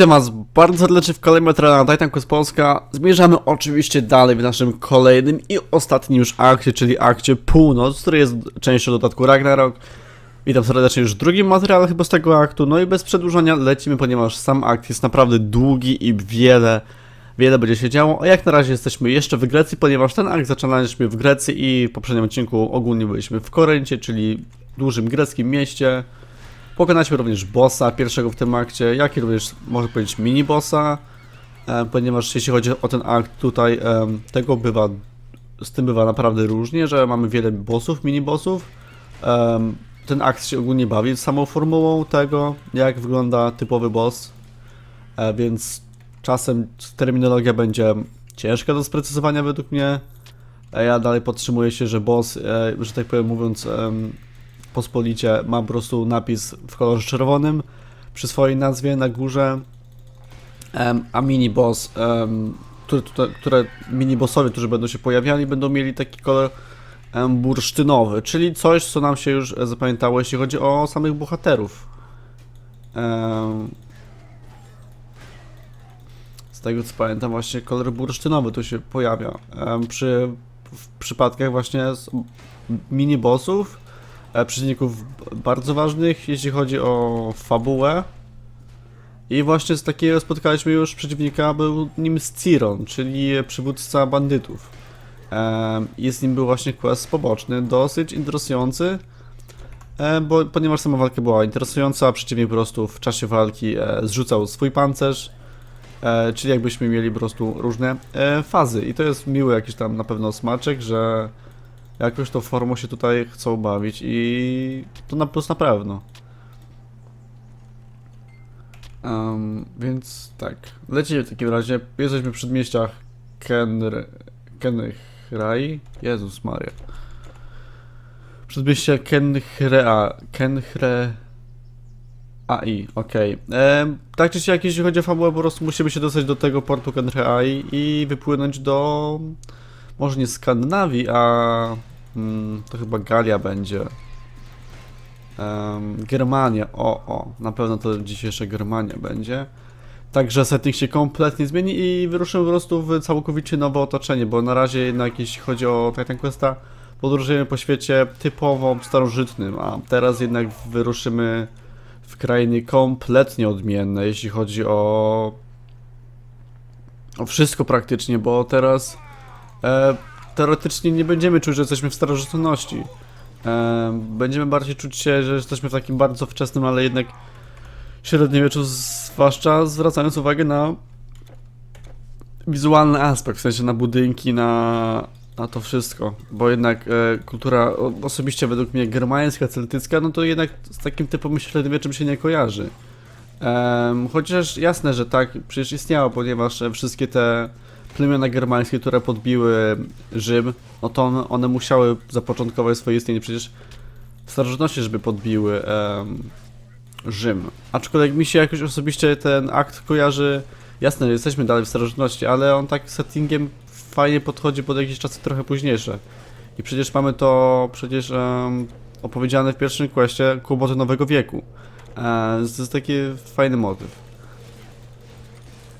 Witam was bardzo serdecznie w kolejnym materiale na Titan Quest Polska. Zmierzamy oczywiście dalej w naszym kolejnym i ostatnim już akcie, czyli akcie Północ, który jest częścią dodatku Ragnarok. Witam serdecznie już w drugim materiale chyba z tego aktu, no i bez przedłużania lecimy, ponieważ sam akt jest naprawdę długi i wiele, wiele będzie się działo. A jak na razie jesteśmy jeszcze w Grecji, ponieważ ten akt zaczynaliśmy w Grecji i w poprzednim odcinku ogólnie byliśmy w Koryncie, czyli dużym greckim mieście. Pokonaliśmy również bossa pierwszego w tym akcie, jak i również, można powiedzieć, mini bossa, e, ponieważ jeśli chodzi o ten akt tutaj, em, tego bywa, z tym bywa naprawdę różnie, że mamy wiele bossów, mini bossów. Em, ten akt się ogólnie bawi samą formułą tego, jak wygląda typowy boss, e, więc czasem terminologia będzie ciężka do sprecyzowania według mnie. Ja dalej podtrzymuję się, że boss, e, że tak powiem mówiąc, pospolicie ma po prostu napis w kolorze czerwonym przy swojej nazwie na górze, a mini boss, które, które mini bossowie, którzy będą się pojawiali, będą mieli taki kolor bursztynowy, czyli coś, co nam się już zapamiętało, jeśli chodzi o samych bohaterów. Z tego co pamiętam, właśnie kolor bursztynowy tu się pojawia. Przy w przypadkach właśnie mini bossów, przeciwników b- bardzo ważnych, jeśli chodzi o fabułę. I właśnie z takiego spotkaliśmy już przeciwnika, był nim Sciron, czyli przywódca bandytów. I z nim był właśnie quest poboczny, dosyć interesujący, e, bo, ponieważ sama walka była interesująca, przeciwnik po prostu w czasie walki e, zrzucał swój pancerz, e, czyli jakbyśmy mieli po prostu różne e, fazy. I to jest miły jakiś tam na pewno smaczek, że jakoś tą formą się tutaj chcą bawić i to na plus na pewno. Em, więc tak, lecimy w takim razie. Jesteśmy w przedmieściach Kenr... Kenhrai? Jezus Maria. Przedmieście Kenhrea... Kenhre... AI, okej. Em, Tak czy siak, jeśli chodzi o fabułę, po prostu musimy się dostać do tego portu Kenhreai i wypłynąć do... Może nie Skandynawii, a... Mm, to chyba Galia będzie. Em, Germania, o, o, na pewno to dzisiejsza Germania będzie. Także setting się kompletnie zmieni i wyruszymy po prostu w całkowicie nowe otoczenie, bo na razie jednak jeśli chodzi o Titan Questa, podróżujemy po świecie typowo starożytnym, a teraz jednak wyruszymy w krainy kompletnie odmienne, jeśli chodzi o, o wszystko praktycznie, bo teraz e, teoretycznie nie będziemy czuć, że jesteśmy w starożytności. E, będziemy bardziej czuć się, że jesteśmy w takim bardzo wczesnym, ale jednak średniowieczu, zwłaszcza zwracając uwagę na wizualny aspekt, w sensie na budynki, na, na to wszystko, bo jednak e, kultura osobiście według mnie germańska, celtycka, no to jednak z takim typowym średniowieczem się nie kojarzy. Em, chociaż jasne, że tak, przecież istniało, ponieważ e, wszystkie te plemiona germańskie, które podbiły Rzym, no to one, musiały zapoczątkować swoje istnienie przecież w starożytności, żeby podbiły em, Rzym. Aczkolwiek mi się jakoś osobiście ten akt kojarzy, jasne, jesteśmy dalej w starożytności, ale on tak settingiem fajnie podchodzi pod jakieś czasy trochę późniejsze. I przecież mamy to przecież em, opowiedziane w pierwszym questie Kłopoty Nowego Wieku. E, to jest taki fajny motyw.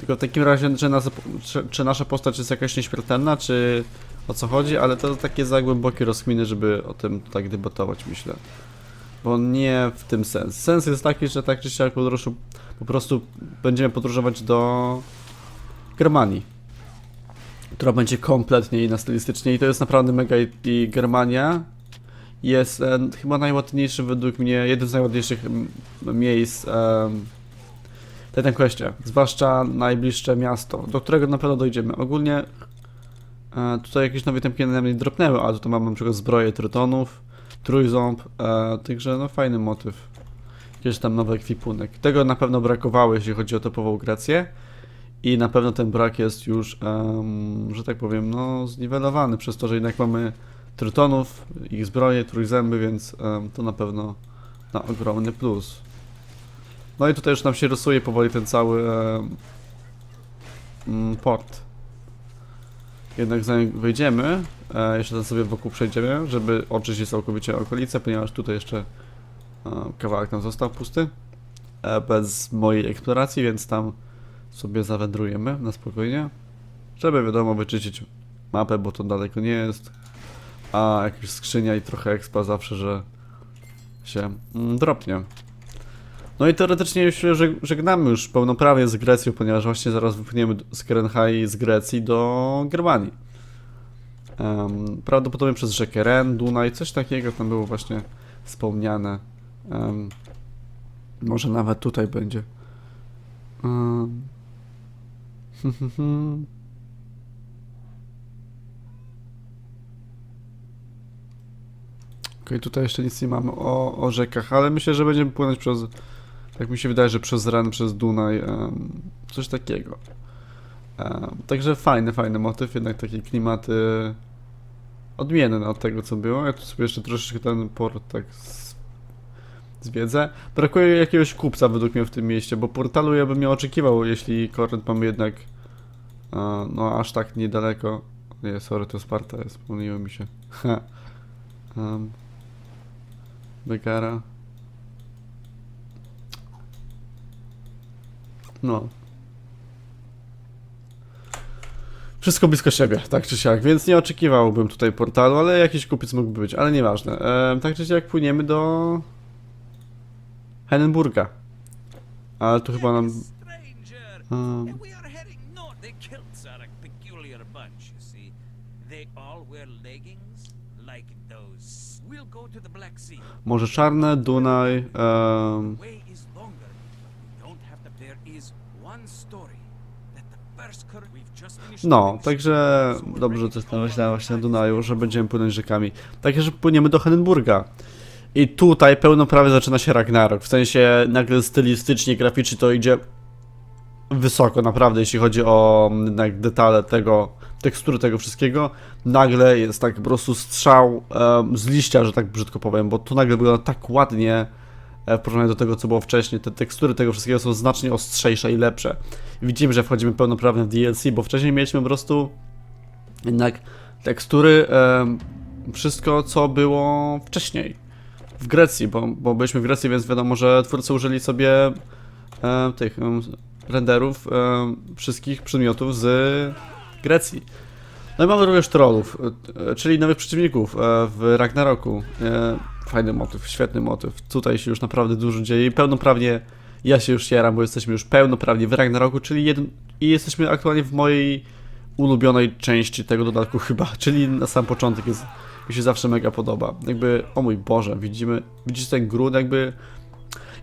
Tylko w takim razie, czy, nas, czy, czy nasza postać jest jakaś nieśmiertelna, czy o co chodzi, ale to takie za głębokie rozkminy, żeby o tym tak debatować, myślę. Bo nie w tym sens. Sens jest taki, że tak czy siak podróżu, po prostu będziemy podróżować do Germanii, która będzie kompletnie inna stylistycznie i to jest naprawdę mega i, Germania jest e, chyba najładniejszym według mnie, jednym z najładniejszych miejsc e, tym questie, zwłaszcza najbliższe miasto, do którego na pewno dojdziemy. Ogólnie e, tutaj jakieś nowe temki na mnie dropnęły, ale tutaj mamy na przykład zbroję trytonów, trójząb, e, także no fajny motyw. Jakiś tam nowy ekwipunek. Tego na pewno brakowało, jeśli chodzi o topową Grecję. I na pewno ten brak jest już, em, że tak powiem, no zniwelowany przez to, że jednak mamy trytonów, ich zbroje, trójzęby, więc em, to na pewno na ogromny plus. No i tutaj już nam się rysuje powoli ten cały em, mm, port. Jednak zanim wejdziemy, e, jeszcze tam sobie wokół przejdziemy, żeby oczyścić całkowicie okolice, ponieważ tutaj jeszcze e, kawałek nam został pusty, e, bez mojej eksploracji, więc tam sobie zawędrujemy na spokojnie. Żeby wiadomo wyczyścić mapę, bo to daleko nie jest. A jakaś skrzynia i trochę expa zawsze, że się mm, dropnie. No i teoretycznie już żegnamy już pełnoprawnie z Grecją, ponieważ właśnie zaraz wypłyniemy z Kerenhai z Grecji do Germanii. Em, prawdopodobnie przez rzekę Ren, Dunaj, coś takiego tam było właśnie wspomniane. Em, może nawet tutaj będzie. Um. Okej, tutaj jeszcze nic nie mamy o, o rzekach, ale myślę, że będziemy płynąć przez, jak mi się wydaje, że przez Ren, przez Dunaj, coś takiego. Także fajny, fajny motyw, jednak takie klimaty odmienne od tego, co było. Ja tu sobie jeszcze troszeczkę ten port tak zwiedzę. Brakuje jakiegoś kupca według mnie w tym mieście, bo portalu ja bym nie oczekiwał, jeśli Korent mamy jednak e, no aż tak niedaleko. Nie, sorry, to Sparta jest, pomyliło mi się. Ha. um, Begara. No. Wszystko blisko siebie, tak czy siak, więc nie oczekiwałbym tutaj portalu, ale jakiś kupiec mógłby być, ale nieważne. E, tak czy siak płyniemy do Henenburga. Ale tu chyba nam... Um, And we are heading No, także dobrze to for myślałem właśnie na Dunaju, że będziemy płynąć rzekami. Także, że płyniemy do Henenburga. I tutaj pełnoprawie zaczyna się Ragnarok. W sensie nagle stylistycznie, graficznie to idzie wysoko, naprawdę, jeśli chodzi o mm, detale tego, tekstury tego wszystkiego. Nagle jest tak po prostu strzał em, z liścia, że tak brzydko powiem, bo tu nagle wygląda tak ładnie w porównaniu do tego, co było wcześniej. Te tekstury tego wszystkiego są znacznie ostrzejsze i lepsze. Widzimy, że wchodzimy pełnoprawnie w DLC, bo wcześniej mieliśmy po prostu jednak tekstury, wszystko, co było wcześniej w Grecji, bo, bo byliśmy w Grecji, więc wiadomo, że twórcy użyli sobie e, tych renderów wszystkich przedmiotów z Grecji. No i mamy również trollów, e, czyli nowych przeciwników e, w Ragnaroku. Fajny motyw, świetny motyw. Tutaj się już naprawdę dużo dzieje i pełnoprawnie ja się już jaram, bo jesteśmy już pełnoprawnie w Ragnaroku, czyli jeden, i jesteśmy aktualnie w mojej ulubionej części tego dodatku chyba, czyli na sam początek jest, mi się zawsze mega podoba. Jakby, o mój Boże, widzimy, widzicie ten gród, jakby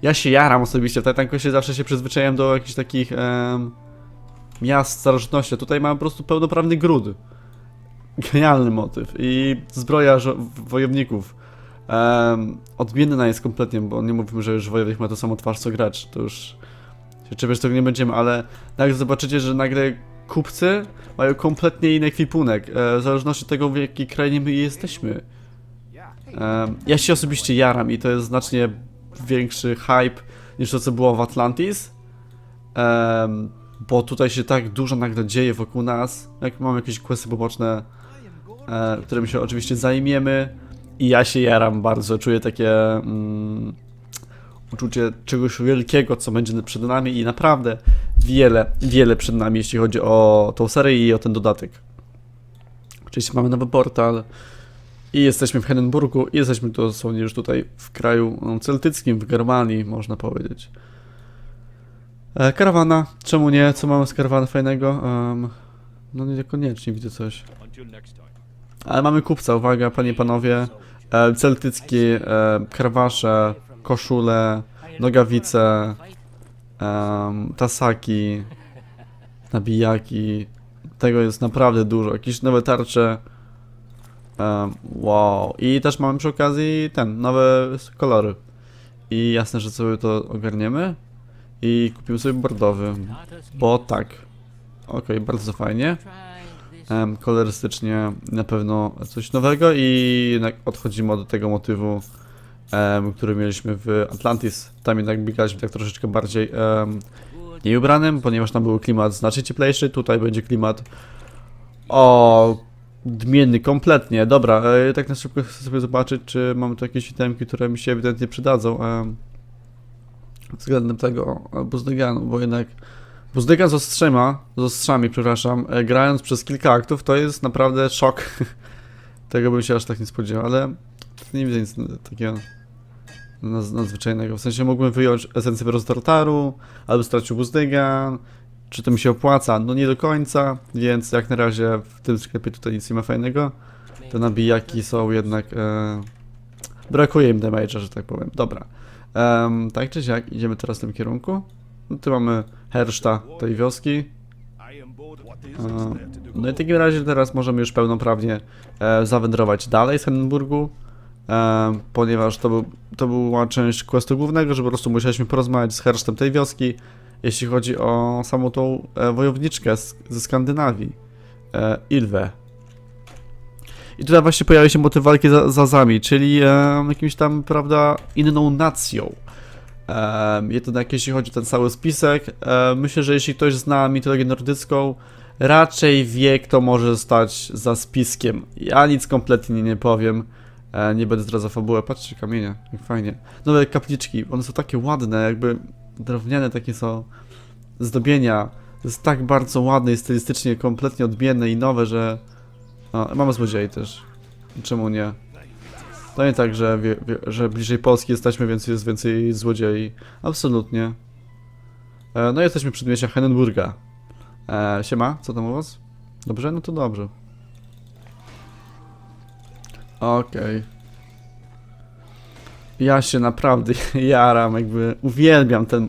ja się jaram osobiście, w Titankosie zawsze się przyzwyczaiłem do jakichś takich em, miast starożytności, tutaj mamy po prostu pełnoprawny gród. Genialny motyw i zbroja wojowników. Um, odmienna jest kompletnie, bo nie mówimy, że już wojownik ma to samo twarz co gracz, to już się czepiać tego nie będziemy, ale nagle zobaczycie, że nagle kupcy mają kompletnie inny ekwipunek, e, w zależności od tego, w jakiej krainie my jesteśmy. Em, ja się osobiście jaram i to jest znacznie większy hype niż to, co było w Atlantis. Em, bo tutaj się tak dużo nagle dzieje wokół nas. Jak mamy jakieś questy poboczne, e, którymi się oczywiście zajmiemy. I ja się jaram bardzo, czuję takie mm, uczucie czegoś wielkiego, co będzie przed nami i naprawdę wiele, wiele przed nami, jeśli chodzi o tą serię i o ten dodatek. Oczywiście mamy nowy portal i jesteśmy w Henenburgu i jesteśmy dosłownie już tutaj w kraju no, celtyckim, w Germanii, można powiedzieć. E, karawana, czemu nie? Co mamy z karawany fajnego? Em, no niekoniecznie widzę coś. Until next time. Ale mamy kupca, uwaga, panie i panowie. E, celtyckie, e, krawasze, koszule, nogawice, em, tasaki, nabijaki. Tego jest naprawdę dużo. Jakieś nowe tarcze. Em, wow. I też mamy przy okazji ten, nowe kolory. I jasne, że sobie to ogarniemy. I kupimy sobie bordowy. Bo tak. Okej, bardzo fajnie. Em, kolorystycznie na pewno coś nowego i jednak odchodzimy od tego motywu, który mieliśmy w Atlantis. Tam jednak biegaliśmy tak troszeczkę bardziej em, nieubranym, ponieważ tam był klimat znacznie cieplejszy, tutaj będzie klimat o dmienny kompletnie. Dobra, e, tak na szybko chcę sobie zobaczyć, czy mamy tu jakieś itemki, które mi się ewidentnie przydadzą em, względem tego, Neganu, bo jednak Buzdyka z ostrzema, z ostrzami, przepraszam, e, grając przez kilka aktów, to jest naprawdę szok. Tego bym się aż tak nie spodziewał, ale nie widzę nic takiego naz- nadzwyczajnego. W sensie mógłbym wyjąć esencję po prostu tartaru, albo stracił Buzdygan, czy to mi się opłaca? No nie do końca, więc jak na razie w tym sklepie tutaj nic nie ma fajnego. Te nabijaki są jednak... E, brakuje im damage'a, że tak powiem. Dobra. Em, tak czy siak, idziemy teraz w tym kierunku. No, tu mamy herszta tej wioski. No i w takim razie teraz możemy już pełnoprawnie e, zawędrować dalej z Hindenburgu, e, ponieważ to, był, to była część questu głównego, że po prostu musieliśmy porozmawiać z hersztem tej wioski, jeśli chodzi o samą tą e, wojowniczkę z, ze Skandynawii, Ilwę. I tutaj właśnie pojawia się motyw walki za Zazami, czyli jakimś tam, prawda, inną nacją. Jednak jeśli chodzi o ten cały spisek, myślę, że jeśli ktoś zna mitologię nordycką, raczej wie, kto może stać za spiskiem. Ja nic kompletnie nie powiem. E, nie będę zdradzał fabułę. Patrzcie, kamienie, jak fajnie. Nowe kapliczki, one są takie ładne, jakby drewniane takie są zdobienia. To jest tak bardzo ładne i stylistycznie kompletnie odmienne i nowe, że... O, mamy złodziei też. Czemu nie? To nie tak, że, wie, wie, że bliżej Polski jesteśmy, więc jest więcej złodziei. Absolutnie. E, no jesteśmy przy przedmieścia Hennenburga. E, siema, co tam u was? Dobrze? No to dobrze. Okej. Ja się naprawdę jaram, jakby uwielbiam ten,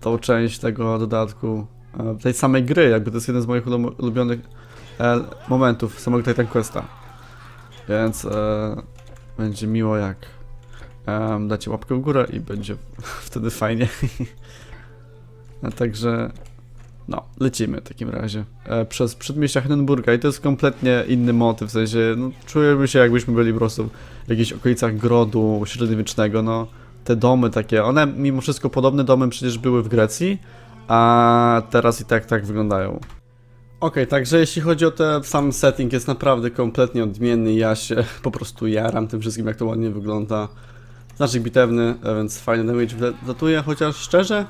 tą część tego dodatku, e, tej samej gry, jakby to jest jeden z moich ulu- ulubionych e, momentów samego Titan Questa. Więc e, będzie miło jak em, dacie łapkę w górę i będzie wtedy fajnie. A także no, lecimy w takim razie e, przez przedmieścia Hindenburga i to jest kompletnie inny motyw, w sensie no, czujemy się jakbyśmy byli po prostu w jakichś okolicach grodu średniowiecznego, no te domy takie, one mimo wszystko podobne domy przecież były w Grecji, a teraz i tak tak wyglądają. Okej, także jeśli chodzi o ten sam setting, jest naprawdę kompletnie odmienny. Ja się po prostu jaram tym wszystkim, jak to ładnie wygląda. Znacznik bitewny, a więc fajny damage wlatuje, chociaż szczerze,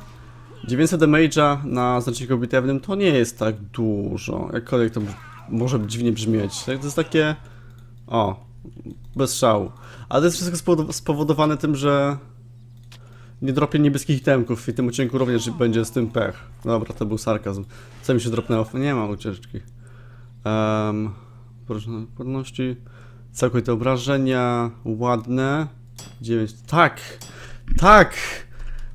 900 damage'a na znaczniku bitewnym to nie jest tak dużo. Jakkolwiek to może dziwnie brzmieć. To jest takie. O, bez szału. Ale to jest wszystko spowodo- spowodowane tym, że nie dropię niebieskich itemków i tym odcinku również będzie z tym pech. Dobra, to był sarkazm. Co mi się dropnęło? Nie ma ucieczki. Um, odporności. Całkowite obrażenia. Ładne. 9. Tak! Tak!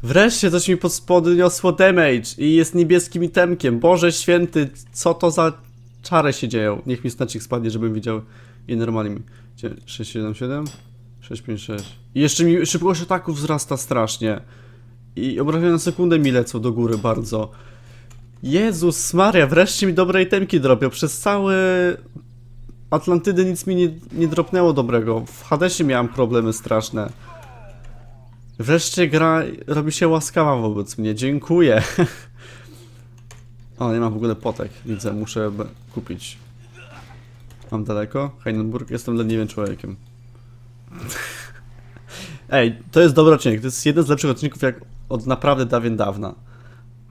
Wreszcie coś mi pod spody niosło damage i jest niebieskim itemkiem. Boże święty, co to za czary się dzieją? Niech mi znacznik spadnie, żebym widział i normalnie mi. 677 656. I jeszcze mi szybkość ataków wzrasta strasznie. I obrażenia na sekundę mi lecą do góry bardzo. Jezus Maria, wreszcie mi dobre itemki dropią. Przez cały Atlantydy nic mi nie, nie dropnęło dobrego. W Hadesie miałem problemy straszne. Wreszcie gra robi się łaskawa wobec mnie. Dziękuję. O, nie mam w ogóle potek. Widzę, muszę kupić. Mam daleko? Heidenburg? Jestem leniwym człowiekiem. Ej, to jest dobry odcinek. To jest jeden z lepszych odcinków jak od naprawdę dawien dawna.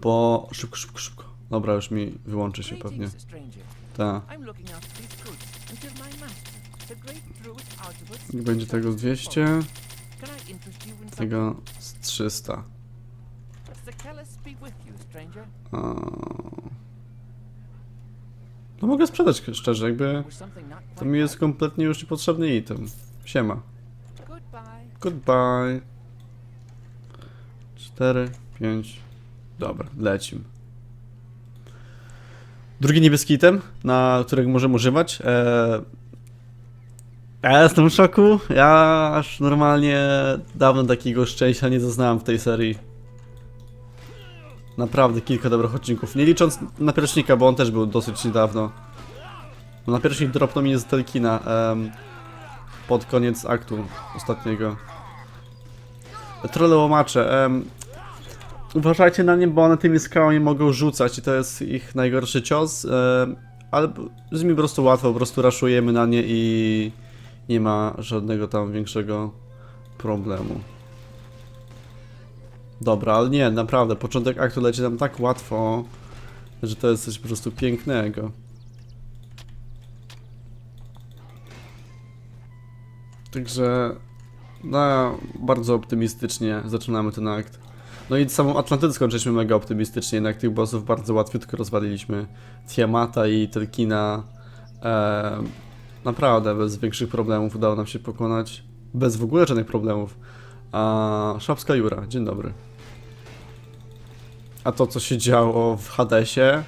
Bo... Szybko, szybko, szybko. Dobra, już mi wyłączy się pewnie. Greetings, stranger. Ta. I'm looking after these goods until my master, the great druid Archibald, I będzie tego z 200, Can I interest you in tego z 300. something? The Kellis be with you, stranger. A... No mogę sprzedać szczerze, jakby to mi jest kompletnie już niepotrzebny item. Siema. Goodbye. Goodbye. 4, 5. Dobra, lecim. Drugi niebieski item, na którego możemy używać. Eee... Ja jestem w szoku. Ja aż normalnie dawno takiego szczęścia nie zaznałem w tej serii. Naprawdę kilka dobrych odcinków. Nie licząc napierśnika, bo on też był dosyć niedawno. No napierśnik dropnął mi z Telkina pod koniec aktu ostatniego. Trolle łomacze. em, uważajcie na nie, bo one tymi skałami mogą rzucać i to jest ich najgorszy cios. em, ale z nimi po prostu łatwo, po prostu raszujemy na nie i nie ma żadnego tam większego problemu. Dobra, ale nie, naprawdę, początek aktu leci nam tak łatwo. że to jest coś po prostu pięknego. Także no, bardzo optymistycznie zaczynamy ten akt. No i samą Atlantydę skończyliśmy mega optymistycznie, jednak tych bossów bardzo łatwiutko rozwaliliśmy. Tiamata i Telkina e, naprawdę bez większych problemów udało nam się pokonać. Bez w ogóle żadnych problemów. A Szapska Jura, dzień dobry. A to, co się działo w Hadesie, e,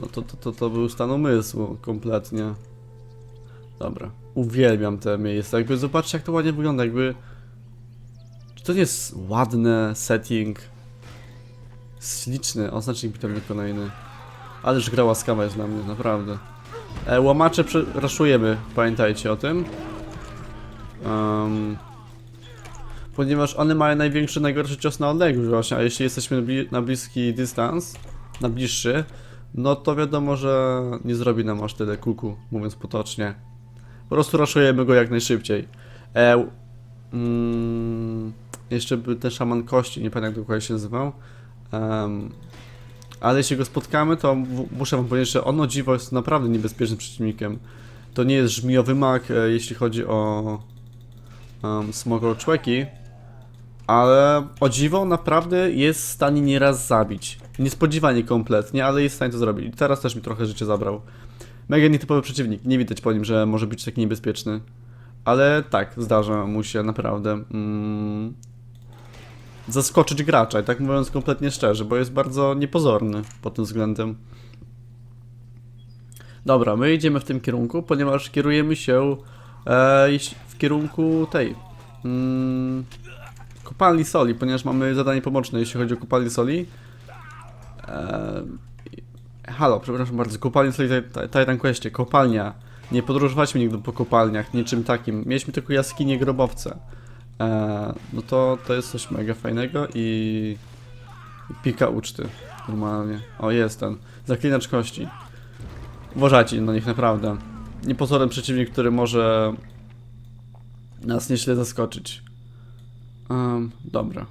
no to, to, to, to był stan umysłu kompletnie. Dobra, uwielbiam te miejsca. Jakby zobaczcie, jak to ładnie wygląda. Jakby. Czy to nie jest ładny setting? Śliczny, oznacznik bitowy kolejny. Ależ gra łaskawa jest dla mnie, naprawdę. E, łamacze raszujemy, pamiętajcie o tym. Em, ponieważ one mają największy, najgorszy cios na odległość właśnie, a jeśli jesteśmy bli- na bliski dystans, na bliższy, no to wiadomo, że nie zrobi nam aż tyle kuku, mówiąc potocznie. Po prostu raszujemy go jak najszybciej. E, mm, jeszcze był ten szaman kości, nie pamiętam jak dokładnie się nazywał. Em, ale jeśli go spotkamy, to muszę wam powiedzieć, że on o dziwo jest naprawdę niebezpiecznym przeciwnikiem. To nie jest żmijowy mak, e, jeśli chodzi o um, smokroczłeki, ale o dziwo naprawdę jest w stanie nieraz zabić. Niespodziewanie kompletnie, ale jest w stanie to zrobić. Teraz też mi trochę życie zabrał. Mega nietypowy przeciwnik, nie widać po nim, że może być taki niebezpieczny. Ale tak, zdarza mu się naprawdę mm, zaskoczyć gracza, i tak mówiąc kompletnie szczerze, bo jest bardzo niepozorny pod tym względem. Dobra, my idziemy w tym kierunku, ponieważ kierujemy się e, w kierunku tej mm, kopalni soli, ponieważ mamy zadanie pomoczne, jeśli chodzi o kopalnię soli. E, halo, przepraszam bardzo, kopalnia Titan Questie, kopalnia. Nie podróżowaliśmy nigdy po kopalniach, niczym takim. Mieliśmy tylko jaskinie, grobowce. E, no to, to jest coś mega fajnego i... pika uczty, normalnie. O, jest ten. Zaklinacz kości. Uważajcie na nich naprawdę. Niepozorny przeciwnik, który może nas nieźle zaskoczyć. Um, dobra.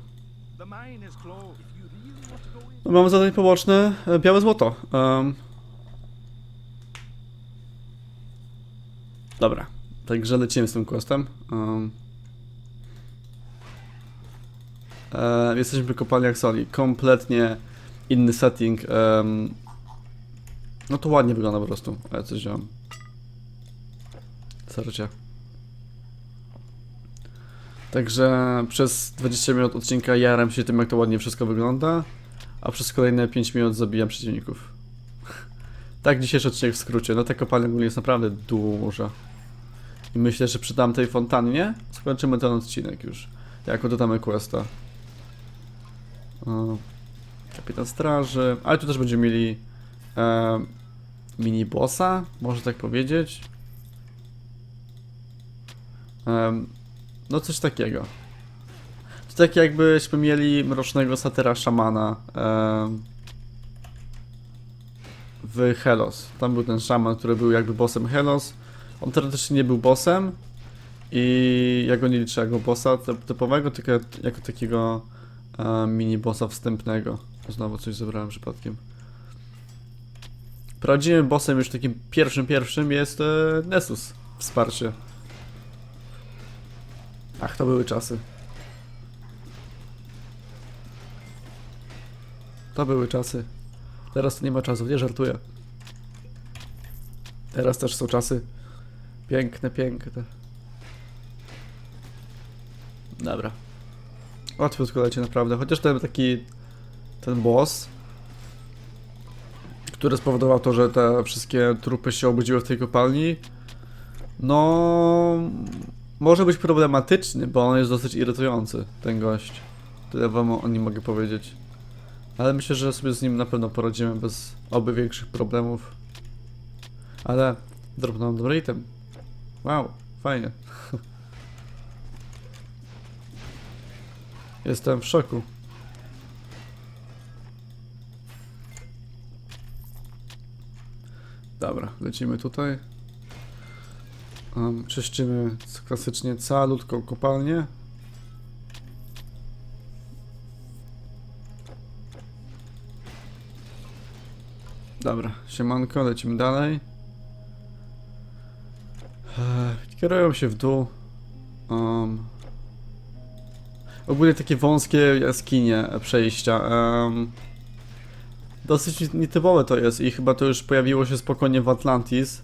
No, mamy zadanie poboczne. e, Białe złoto. Um, dobra. Także lecimy z tym questem. Um, e, jesteśmy przy kopalniach soli. Kompletnie inny setting. em, no to ładnie wygląda po prostu. Ale coś wziąłem. Sercie. Także przez 20 minut odcinka jaram się tym, jak to ładnie wszystko wygląda, a przez kolejne 5 minut zabijam przeciwników. tak dzisiejszy odcinek w skrócie. No ta kopalnia ogólnie jest naprawdę duża. I myślę, że przy tamtej fontannie skończymy ten odcinek już. Jako dodamy questa. O, kapitan straży. Ale tu też będziemy mieli e, mini bossa, można tak powiedzieć. Em, no coś takiego. To tak jakbyśmy mieli mrocznego satyra szamana w Helos. Tam był ten szaman, który był jakby bossem Helos. On teoretycznie nie był bossem i ja go nie liczę jako bossa typ- typowego, tylko jako takiego mini bossa wstępnego. Znowu coś zebrałem przypadkiem. Prawdziwym bossem już takim pierwszym pierwszym jest e, Nessus. Wsparcie. Ach, to były czasy. To były czasy. Teraz to nie ma czasów, nie żartuję. Teraz też są czasy. Piękne, piękne. Dobra. Łatwiutko leci naprawdę. Chociaż ten taki... Ten boss... Który spowodował to, że te wszystkie trupy się obudziły w tej kopalni. No... Może być problematyczny, bo on jest dosyć irytujący, ten gość. Tyle wam o nim mogę powiedzieć. Ale myślę, że sobie z nim na pewno poradzimy bez oby większych problemów. Ale drobną nam dobry item. Wow, fajnie. Jestem w szoku. Dobra, lecimy tutaj. Um, czyszczymy klasycznie calutką kopalnię. Dobra, siemanko, lecimy dalej. Kierują się w dół. Um, ogólnie takie wąskie jaskinie, przejścia. Um, dosyć nietypowe to jest i chyba to już pojawiło się spokojnie w Atlantis,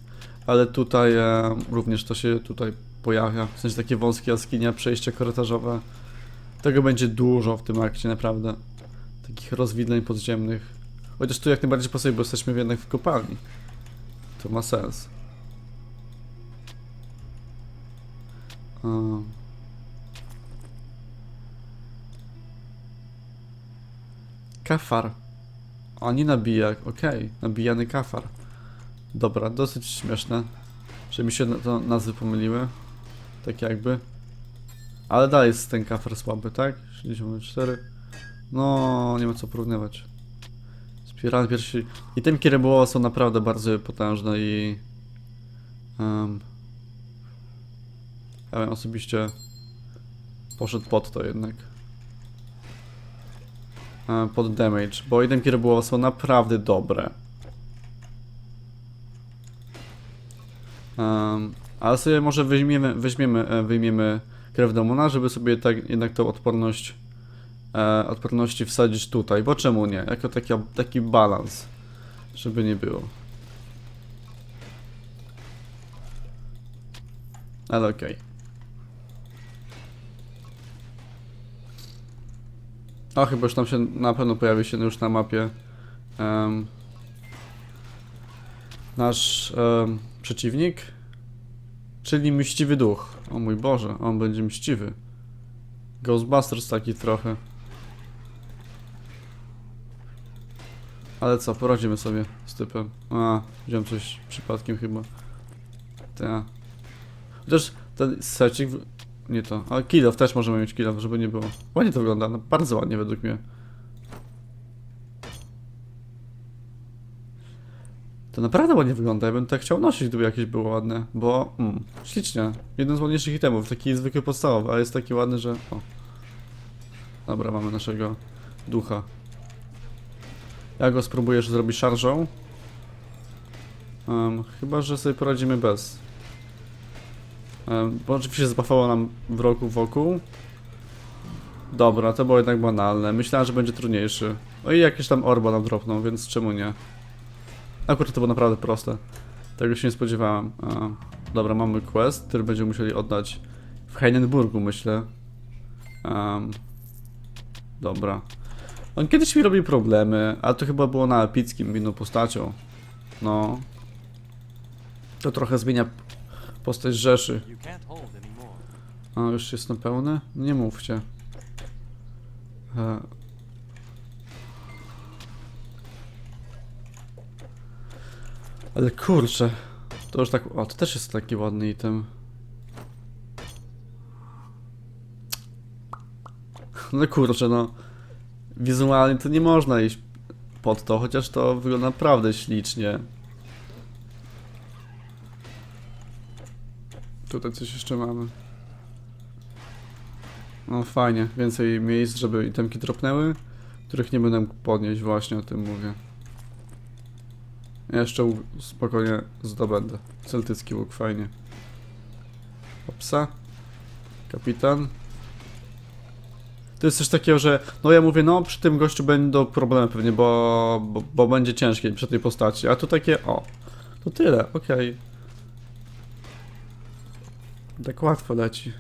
ale tutaj e, również to się tutaj pojawia. W sensie takie wąskie jaskinie, przejścia korytarzowe. Tego będzie dużo w tym akcie, naprawdę. Takich rozwidleń podziemnych. Chociaż tu jak najbardziej pasuje, bo jesteśmy jednak w kopalni. To ma sens. Um. Kafar. A nie nabijak, okej. Nabijany kafar. Dobra, dosyć śmieszne. Że mi się na- to nazwy pomyliły. Tak jakby. Ale dalej jest ten kafar słaby, tak? 64. No, nie ma co porównywać. Spirale pierwszy. I tym kierybuła są naprawdę bardzo potężne i. Um, ja bym osobiście poszedł pod to jednak. E, Pod damage, bo jeden kierybuła są naprawdę dobre. Um, ale sobie może weźmiemy, weźmiemy, e, wyjmiemy krew demona, żeby sobie tak jednak tą odporność e, odporności wsadzić tutaj, bo czemu nie? Jako taki, taki balans, żeby nie było. Ale okej. O, chyba już tam się na pewno pojawi się już na mapie em, nasz em, przeciwnik, czyli mściwy duch. O mój Boże, on będzie mściwy. Ghostbusters taki trochę. Ale co, poradzimy sobie z typem. A, wziąłem coś przypadkiem chyba. Ta. Chociaż ten secik... Nie to, ale kill off też możemy mieć kill off, żeby nie było. Ładnie to wygląda, no, bardzo ładnie według mnie. To naprawdę ładnie wygląda, ja bym tak chciał nosić, gdyby jakieś było ładne, bo mm, ślicznie. Jeden z ładniejszych itemów, taki zwykły podstawowy, ale jest taki ładny, że... O. Dobra, mamy naszego ducha. Ja go spróbujesz zrobić szarżą. Em, chyba, że sobie poradzimy bez. Um, bo oczywiście zbafało nam wrogu wokół. Dobra, to było jednak banalne. Myślałem, że będzie trudniejszy. O i jakieś tam orba nam dropną, więc czemu nie? Akurat to było naprawdę proste. Tego się nie spodziewałem. A, dobra, mamy quest, który będziemy musieli oddać w Heidenburgu, myślę. Em, dobra. On kiedyś mi robił problemy, ale to chyba było na epickim inną postacią. No. To trochę zmienia postać Rzeszy. A, już jest na pełne? Nie mówcie. E. Ale kurczę. To już tak... O, to też jest taki ładny item. No kurczę, no. Wizualnie to nie można iść pod to, chociaż to wygląda naprawdę ślicznie. Tutaj coś jeszcze mamy. No fajnie, więcej miejsc, żeby itemki dropnęły, których nie będę podnieść, właśnie o tym mówię. Jeszcze łuk spokojnie zdobędę. Celtycki łuk, fajnie. Opsa. Kapitan. To jest coś takiego, że no ja mówię, no przy tym gościu będą problemy pewnie, bo, bo, bo będzie ciężkie przy tej postaci, a tu takie, o, to tyle, okej. Tak łatwo leci.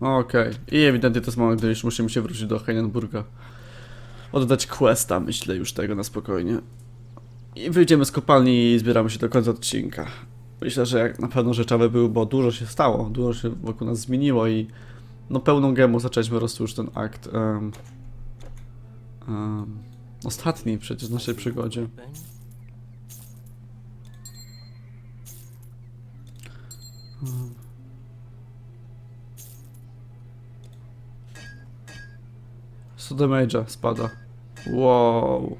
Okej. I ewidentnie to jest moment, gdy już musimy się wrócić do Heidenburga. Oddać questa, myślę już tego na spokojnie. I wyjdziemy z kopalni i zbieramy się do końca odcinka. Myślę, że jak na pewno rzeczowe były, bo dużo się stało, dużo się wokół nas zmieniło i no pełną gemu zaczęliśmy po już ten akt. em, em, ostatni przecież w naszej przygodzie. So damage'a spada. Wow.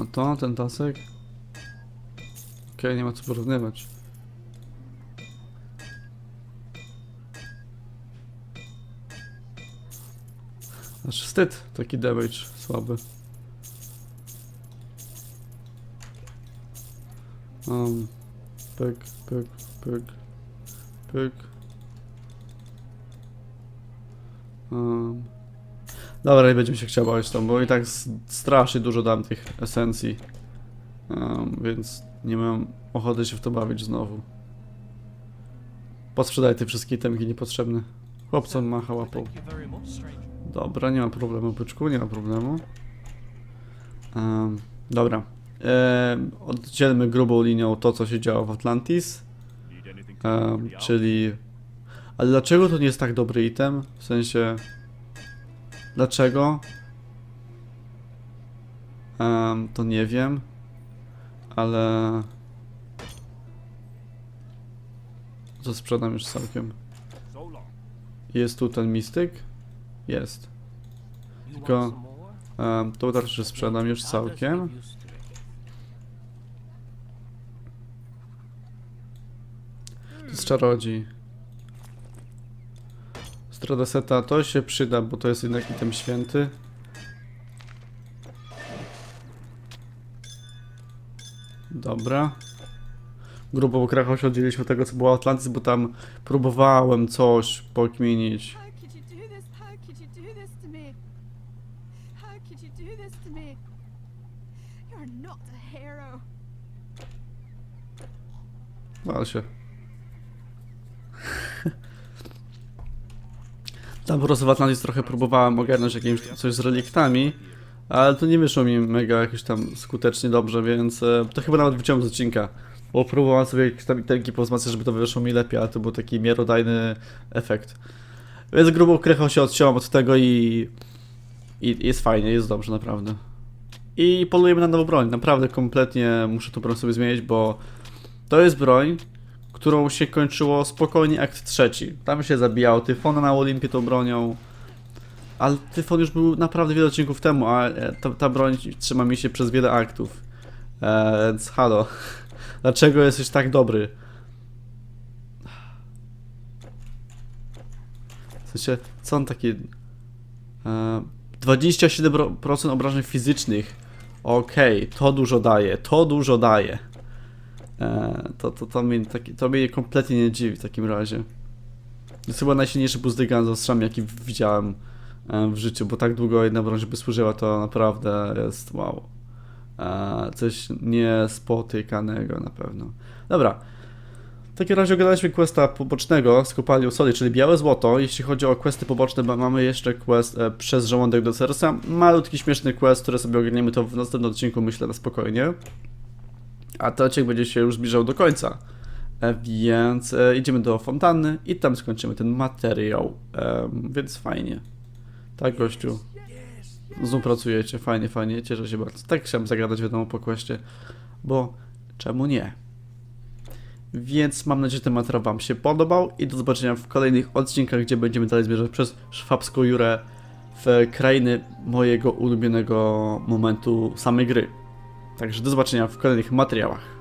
A to, ten tasek? Okej, nie ma co porównywać. Znaczy wstyd, taki damage słaby. Um, pyk, pyk, pyk, pyk. Um. Dobra, nie będziemy się chciał bawić tą, bo i tak strasznie dużo dam tych esencji. Um, więc nie mam ochoty się w to bawić znowu. Posprzedaj te wszystkie temki niepotrzebne. Chłopcom macha łapą. Dobra, nie ma problemu, byczku, nie ma problemu. Em, dobra. Em, oddzielmy grubą linią to, co się działo w Atlantis. Czyli... Ale dlaczego to nie jest tak dobry item? W sensie... Dlaczego? Em, to nie wiem. Ale... To sprzedam już całkiem. Jest tu ten mistyk? Jest. Tylko-? Um, to też sprzedam już całkiem. to jest czarodzi. Stradaseta to się przyda, bo to jest jednak item święty. Dobra. Grubo Krakow się oddzieliliśmy od tego, co było Atlantis, bo tam próbowałem coś pokminić. How could you do this? How could you do this to me? How could you do this to me? You're not a hero. Wal się. Tam po prostu w trochę próbowałem ogarnąć jakimś coś z reliktami, ale to nie wyszło mi mega jakoś tam skutecznie dobrze, więc e, to chyba nawet wyciąłem z odcinka. Bo próbowałem sobie jakieś tam iterki powzmacniać, żeby to wyszło mi lepiej, ale to był taki miarodajny efekt. Więc grubą krechą się odciąłem od tego i, i jest fajnie, jest dobrze naprawdę. I polujemy na nową broń. Naprawdę kompletnie muszę tą broń sobie zmienić, bo to jest broń, którą się kończyło spokojnie akt trzeci. Tam się zabijało Tyfona na Olimpie tą bronią. Ale Tyfon już był naprawdę wiele odcinków temu, a e, ta, ta broń trzyma mi się przez wiele aktów. E, więc halo. Dlaczego jesteś tak dobry? W sensie, co on taki... E, 27% obrażeń fizycznych. Okej, to dużo daje, to dużo daje. E, to, to, to, mnie, to mnie kompletnie nie dziwi w takim razie. To jest chyba najsilniejszy gun z ostrzami, jaki widziałem e, w życiu, bo tak długo jedna broń, żeby służyła, to naprawdę jest wow. E, coś niespotykanego na pewno. Dobra. Takim razie oglądaliśmy questa pobocznego z kopalnią soli, czyli białe złoto. Jeśli chodzi o questy poboczne, ma- mamy jeszcze quest e, przez żołądek do serca. Malutki, śmieszny quest, który sobie ogarniemy to w następnym odcinku, myślę, na spokojnie. A ten odcinek będzie się już zbliżał do końca. E, Więc e, idziemy do fontanny i tam skończymy ten materiał. Em, więc fajnie. Tak, gościu. Znów pracujecie, fajnie, fajnie, cieszę się bardzo. Tak chciałem zagadać wiadomo po questie, bo czemu nie? Więc mam nadzieję, że ten materiał Wam się podobał i do zobaczenia w kolejnych odcinkach, gdzie będziemy dalej zmierzać przez szwabską Jurę w krainy mojego ulubionego momentu samej gry. Także do zobaczenia w kolejnych materiałach.